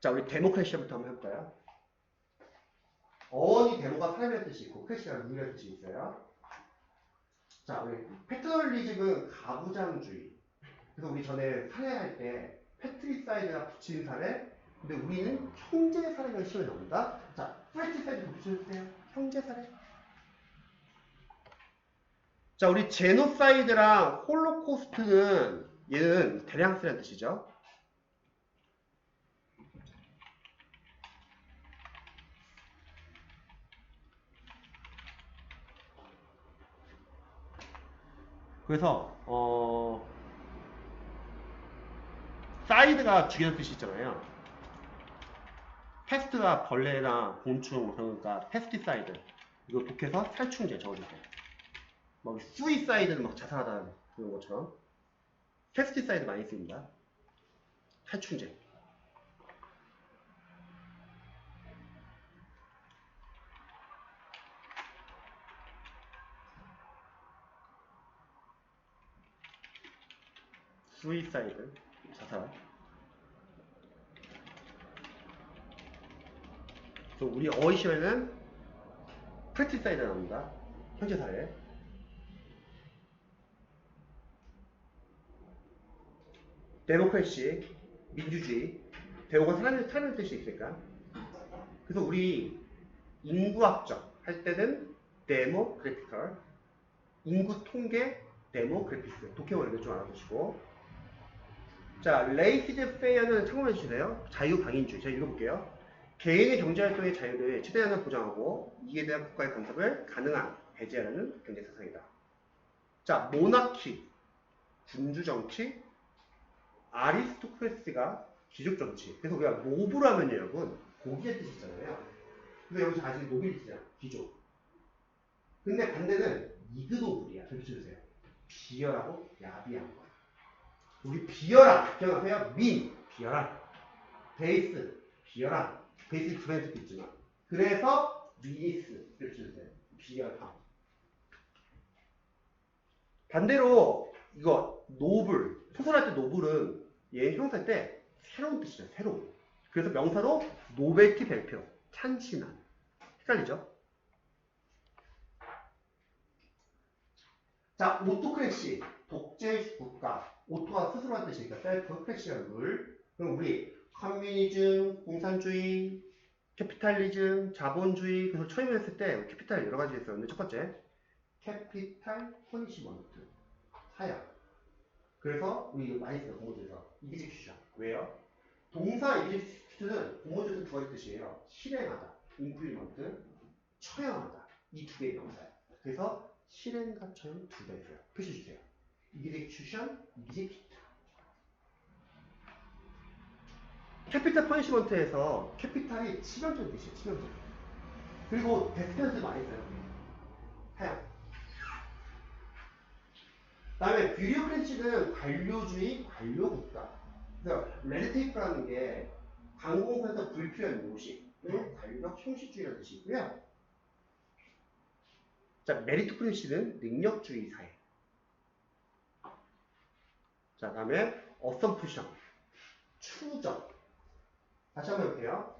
자, 우리 데모크래시부터 한번 해볼까요? 어원이 데모가 사람이라는 뜻이 있고 크래시가 룰이라는 뜻이 있어요. 자, 우리 패트널리즘은 가부장주의. 그래서 우리 전에 사례할 때 패트리사이드가 붙인 사례. 근데 우리는 형제 사례가 시험에 나옵니다. 자, 패트리사이드 좀 붙여주세요. 형제 사례. 자, 우리 제노사이드랑 홀로코스트는 얘는 대량수라는 뜻이죠. 그래서 어 사이드가 죽이는 뜻이 있잖아요. 패스트가 벌레나 곤충 그러니까 패스티사이드 이거 독해서 살충제 적어주세요. 막 수이사이드는 막 자살하다 그런 것처럼 패스티사이드 많이 씁니다. 살충제. 수이사이드 자살. 또 우리 어휘 시험에는 프랙티사이드 나옵니다. 형제 사례. 데모크래시, 민주주의, 대우가 사람을 사는 뜻이 있으니까. 그래서 우리 인구학적 할 때는 데모크래티컬, 인구 통계 데모크래티스, 독해원을 좀 알아두시고. 자, 레이티즈 페어는 참고해 주세요. 자유방인주의. 제가 읽어볼게요. 개인의 경제활동의 자유를 최대한 보장하고 이에 대한 국가의 간섭을 가능한 배제하라는 경제사상이다. 자, 모나키, 군주정치, 아리스토크래시가 귀족정치. 그래서 우리가 노브라면요, 여러분, 고기의 뜻이 있잖아요. 근데 여기서 아직 노빌리티잖아, 귀족. 근데 반대는 이그노블이야. 저기 주세요. 비열하고 야비한 거야. 우리 비열한, 기억나세요? 민, 비열한. 베이스, 비열한. 베이스 두 가지 뜻도 있지만. 그래서 이렇게 주세요. 비열함. 반대로 이거 노블 소설할 때 노블은 얘 형사할 때 새로운 뜻이죠 새로운 그래서 명사로 노벨티 별표 찬신한 헷갈리죠? 자 오토크래시 독재 국가 오토가 스스로 한 뜻이니까 셀프 크래시가 룰 그럼 우리 커뮤니즘 공산주의 캐피탈리즘 자본주의 그래서 처음에 했을 때 캐피탈 여러 가지 있었는데 첫 번째 캐피탈 퍼니시먼트 사약 그래서 우리 이거 많이 써요 공모주에서. 이기직슈션 왜요? 동사 이기직슈션은 공모주에서 두 가지 뜻이에요. 실행하다 임플리먼트 처형하다. 이 두 개의 명사예요. 그래서 실행과 처형 두 개 있어요. 표시 주세요 이기직슈션 이기직슈션 캐피탈 퍼니시먼트에서 캐피탈이 치명적인 뜻이에요 치명적 그리고 데스펜스 많이 써요 사양 다음에 뷰리오크래시는 관료주의, 관료국가. 그래서 레드테이프라는 게 항공사에서 불필요한 요식을 관력 형식주의라는 뜻이 있고요. 자, 메리토크래시는 능력주의 사회. 자, 다음에 어썸푸션, 추정. 다시 한번 해볼게요.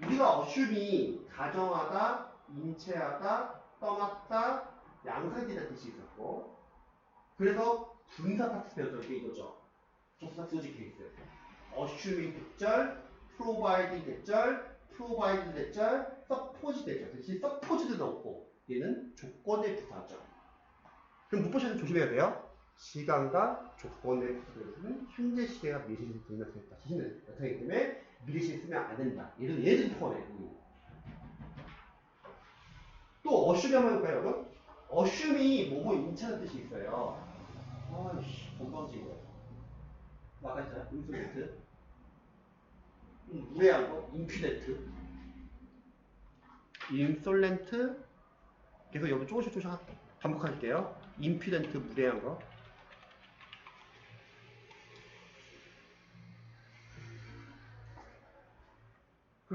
우리가 어슈미 가정하다, 인체하다, 떠났다, 양상이라는 뜻이 있었고 그래서 분사 파트 배웠던 게 이거죠. 조사 소지 케이스. 어슈밍 대절, 프로바이딩 대절, 프로바이딩 대절, 서포지 대절. 대신 서포지도 넣고 얘는 조건의 부사죠. 그럼 문법에서 조심해야 돼요. 시간과 조건의 부사는 현재 시대가 미래 시대에 나타냈다. 시는 나타나기 때문에 미래 시대에 쓰면 안 된다. 얘는 얘를 포함해. 또 어슈미 한번 해볼까요, 여러분? 어슈미 뭐뭐 인차는 뜻이 있어요. 아이씨, 건방지게. 아까 했잖아. 인솔렌트. 음, 무례한 거. 인피덴트. 인솔렌트. 계속 여기 조금씩 조금씩 반복할게요. 인피덴트, 무례한 거.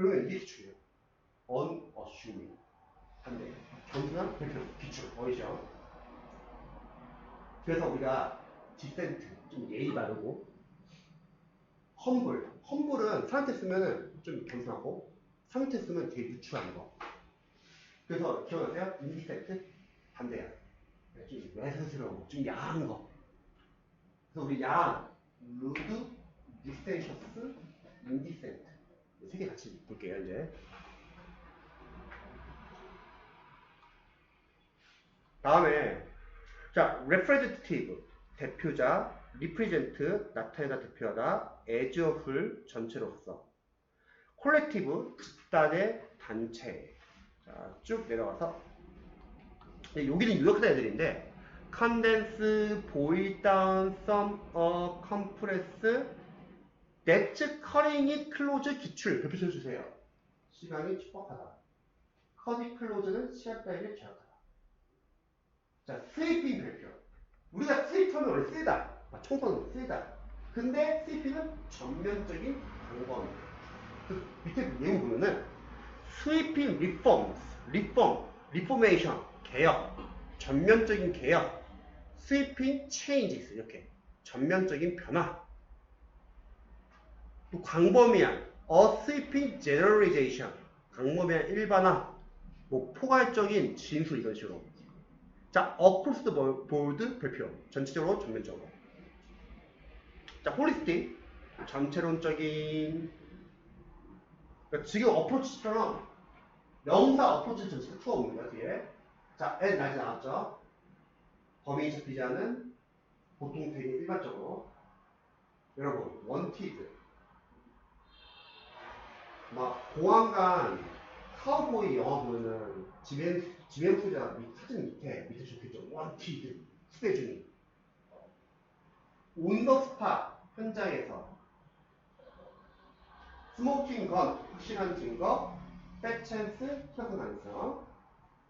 그러면 이게 기출이에요. unassuming. 반대. 겸손한 대표 기출. 어이죠. 그래서 우리가 디센트 좀 예의 바르고 험블. 험블은 사람한테 쓰면은 좀 겸손하고, 사람한테 쓰면 되게 유추한 거. 그래서 기억나세요? 인디센트? 반대야. 좀 외세스러운 거, 좀 야한 거. 그래서 우리 야한, 루드, 디센셔스, 인디센트. 세 개 같이 볼게요, 이제. 다음에, 자, representative, 대표자, represent, 나타내다, 대표하다, as of을 전체로서. collective, 집단의 단체. 자, 쭉 내려가서. 네, 여기는 유력한 애들인데, condense, boil down, sum up, compress, that's cutting it close 기출. 별표 써주세요. 시간이 촉박하다. it close는 시간 따위를 제약하다. 자, 스위핑 별표. 우리가 스위프하면 원래 쓰다. 아, 청소는 쓰다. 근데 스위핑은 전면적인 방법입니다. 그 밑에 내용 보면은 스위핑 리폼, 리폼, 리포메이션, 개혁, 전면적인 개혁, 스위핑 체인지스 이렇게 전면적인 변화. 또 광범위한 a sweeping generalization, 광범위한 일반화, 뭐 포괄적인 진술 이런 식으로. 자, across the board 별표. 전체적으로 전면적으로. 자, holistic. 전체론적인. 그러니까 지금 어프로치처럼 명사 어프로치 전체가 투어 옵니다, 뒤에. 자, N 날짜 나왔죠? 범위 잡히지 않은 보통 되게 일반적으로. 여러분, wanted. 막 보안관 카우보이 영화 보면은 지벤 지벤 푸자 밑 사진 밑에 밑에 원티드 수배 중인 온더스파 현장에서 스모킹 건 확실한 증거 백찬스 협응 가능성.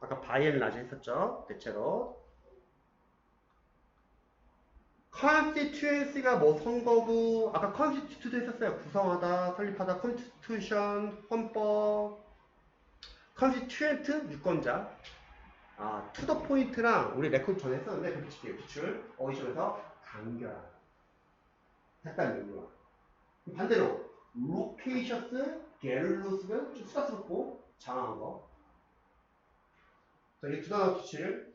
아까 바이엘 라지 했었죠? 대체로 컨스티튜엔시가 뭐 선거구 아까 컨스티튜도 했었어요. 구성하다 설립하다 컨스티튜션 헌법. 컨스티튜엔트 유권자. 아 투더 포인트랑 우리 레코드 전에 했었는데 그렇게 칠게요. 기출. 어디션에서 간결한 색깔 용도와 반대로 로케이셔스 게를로스는 좀 수다스럽고 장황한 거. 자, 이게 두 단어 기출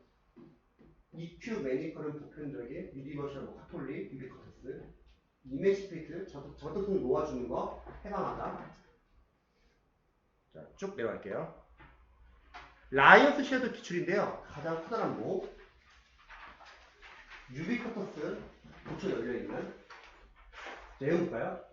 EQ 매니컬은 보편적인 유니버셜 뭐 카톨릭 유비커테스 이메시페이트 저도손 놓아주는 거 해방하다. 자 쭉 내려갈게요. 라이언스 쉐도 기출인데요. 가장 커다란 목. 유비커터스 도처 열려있는. 내용 볼까요?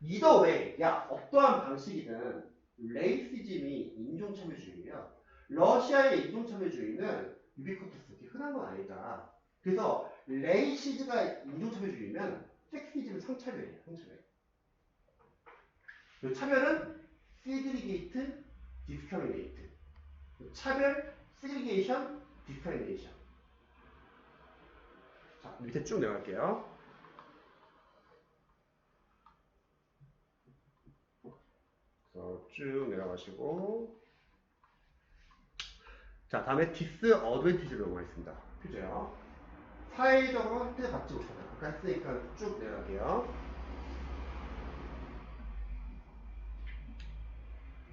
이더 웨이 야 어떠한 방식이든 레이시즘이 인종차별주의예요. 러시아의 인종차별주의는 유비쿼터스 흔한 건 아니다. 그래서 레이시즈가 인종차별주의면 섹시즘은 성차별이에요. 성차별. 그 차별은 시그리게이트, 디스크리미네이트. 차별, 시그리게이션, 디스크리미네이션. 자, 밑에 쭉 내려갈게요. 쭉 내려가시고 자, 다음에 디스 어드밴티지로 넘어가겠습니다. 표제요. 사회적으로 혜택을 받지 못하다. 아까 했으니까 쭉 내려갈게요.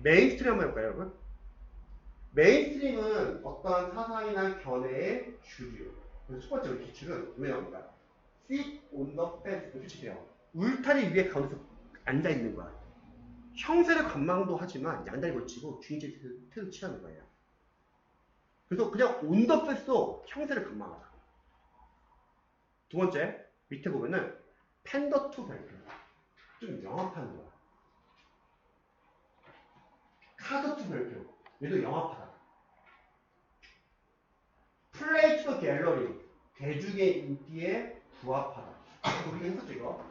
메인스트림 한번 해볼까요, 여러분? 메인스트림은 어떠한 사상이나 견해의 주류. 그래서 첫 번째 기출은 왜 나옵니까? sit on the fence. 표치돼요. 울타리 위에 가운데서 앉아있는 거야. 형세를 관망도 하지만 양다리 걸치고 주인제 태도 취하는 거예요. 그래서 그냥 온더패스도 형세를 강망하다. 두 번째, 밑에 보면은 팬더 투 발표. 좀 영합하는 거야. 카드 투 발표. 얘도 영합하다. 플레이 투 갤러리. 대중의 인기에 부합하다. 우리가 했었죠, 이거.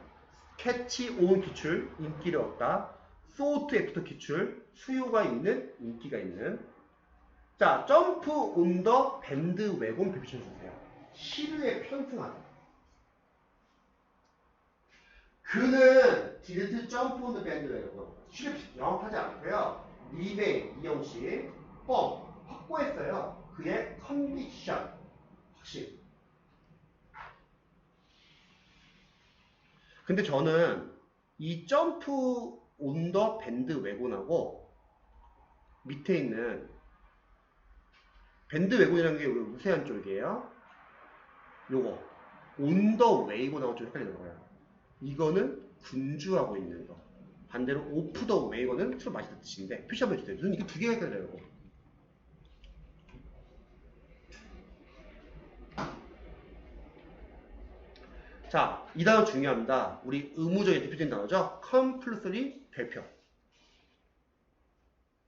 캐치 온 기출, 인기를 얻다. 소트 애프터 기출, 수요가 있는, 인기가 있는. 자, 점프 온더 밴드 웨곤 비비쳐 주세요. 시류에 편승하다. 그는 디드 점프 온더 밴드 웨곤. 시류 영업하지 않고요. 리베 이영식 뻥 확보했어요. 그의 컨디션 확실. 근데 저는 이 점프 온더 밴드 외곤하고 밑에 있는 밴드 외곤이라는 게 우리 무세한 쪽이에요. 요거 온더 웨이곤하고 좀 헷갈리는 거예요. 이거는 군주하고 있는 거. 반대로 오프 더 웨이곤은 술 마시는 뜻인데 표시 한번 해주세요. 저는 이게 두 개가 헷갈려요. 이거. 자, 이 단어 중요합니다. 우리 의무적인 대표적인 단어죠. compulsory 대표.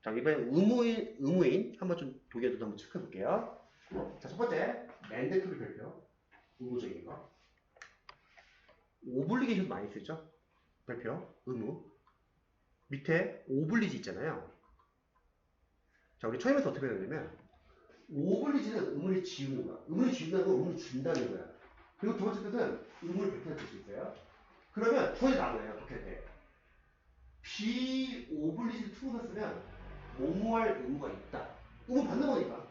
자, 이번에 의무인, 의무인 한번 좀 독일어도 한번 체크해 볼게요. 자, 첫 번째, mandatory 별표. 의무적인 거. 오블리게이션 많이 쓰죠? 별표, 의무. 밑에 오블리지 있잖아요. 자, 우리 처음에서 어떻게 배웠냐면, 오블리지는 의무를 지우는 거야. 의무를 지운다는 건 의무를 준다는 거야. 그리고 두 번째 뜻은 의무를 베풀어 줄수 있어요. 그러면 두 가지 나오네요. 어떻게 돼? 비 오블리지 투로 쓰면 뭐뭐할 의무가 있다. 의무 받는 거니까.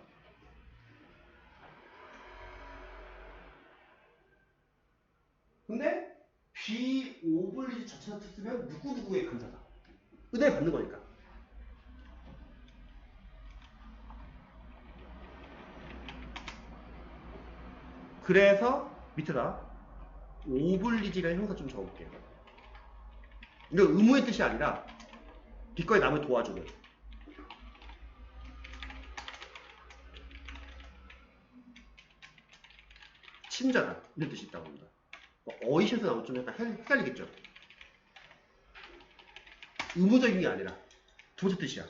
근데 비 오블리지 자체가 쓰면 누구누구의 근사다. 은혜 받는 거니까. 그래서 밑에다 오블리지라는 형사 좀 적어볼게요. 이거 의무의 뜻이 아니라 기꺼이 남을 도와주는. 친절한 이런 뜻이 있다고 합니다. 어이셔서 나오면 좀 약간 헷- 헷갈리겠죠? 의무적인 게 아니라 두 번째 뜻이야.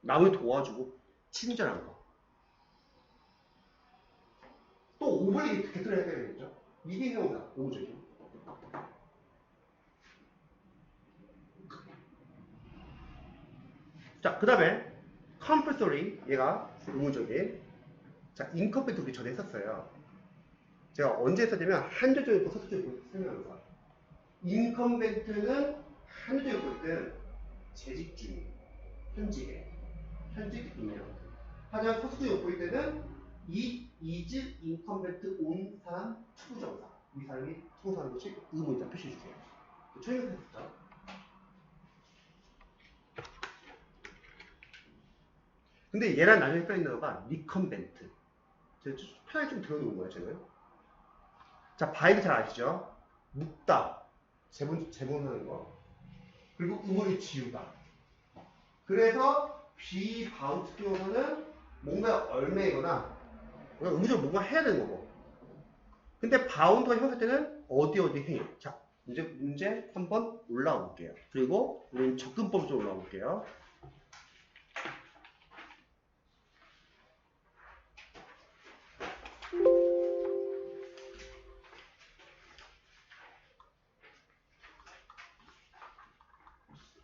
남을 도와주고 친절한 거. 또 개토를 해야 되겠죠? 이게 경우다. 의무적인. 자, 그 다음에 compulsory 얘가 의무적인. 자, incomplete 우리 전에 했었어요. 제가 언제 했었냐면 한조적이 있고 서술적이 있고 설명하면서 incompetent는 한조적이 볼 때는 재직 중이 현직에 현직 임명 하지만 서술적이 보일 때는 이 is incompetent on 사람 투부정사 이 사람이 투부사는 것이 의무이다 표시해 주세요. 처음에 했었죠. 근데 얘랑 나중에 헷갈리는 거가 리컴벤트. 제가 좀 편하게 좀 들어놓은 거예요, 저는. 자, 바이드 잘 아시죠? 묵다. 재본, 재본하는 거. 그리고 의무를 지우다. 그래서 비바운트 기호는 뭔가 뭔가 의무적으로 뭔가 해야 되는 거고. 근데 바운드가 형성할 때는 어디 어디 행위. 자, 이제 문제 한번 올라와 볼게요. 그리고 우리는 접근법 좀 올라와 볼게요.